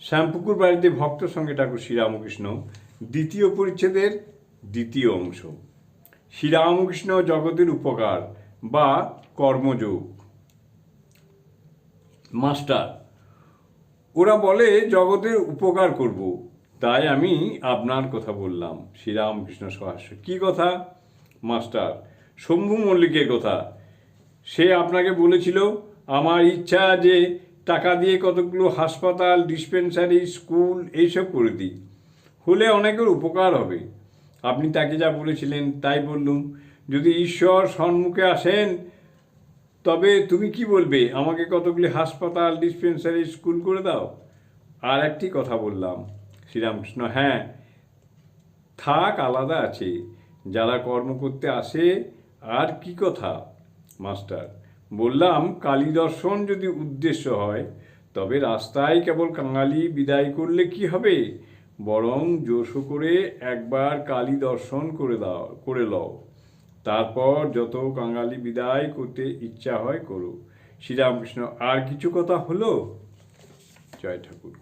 শ্যামপুকুর বাড়িতে ভক্ত সঙ্গে ঠাকুর শ্রীরামকৃষ্ণ, দ্বিতীয় পরিচ্ছেদের দ্বিতীয় অংশ। শ্রীরামকৃষ্ণ জগতের উপকার বা কর্মযোগ। মাস্টার, ওরা বলে, জগতের উপকার করব। তাই আমি আপনার কথা বললাম। শ্রীরামকৃষ্ণ সহাস্য। কি কথা? মাস্টার, শম্ভু মল্লিকের কথা। সে আপনাকে বলেছিল, আমার ইচ্ছা যে টাকা দিয়ে কতগুলো হাসপাতাল ডিসপেন্সারি স্কুল এইসব করে দিই। হলে অনেকের উপকার হবে। আপনি তাকে যা বলেছিলেন তাই বললুম। যদি ঈশ্বর সম্মুখে আসেন, তবে তুমি কি বলবে? আমাকে কতগুলি হাসপাতাল ডিসপেন্সারি স্কুল করে দাও। আর একটি কথা বললাম। শ্রীরামকৃষ্ণ হ্যাঁ থাক আলাদা আছে। যারা কর্ম করতে আসে, আর কি কথা? মাস্টার বললাম, কালী দর্শন যদি উদ্দেশ্য হয়, তবে রাস্তায় কেবল কাঙালি বিদায় করলে কি হবে? বরং জোশ করে একবার কালী দর্শন করে দাও, করে লও। তারপর যত কাঙালি বিদায় করতে ইচ্ছা হয় করো। শ্রীরামকৃষ্ণ, আর কিছু কথা হলো? জয় ঠাকুর।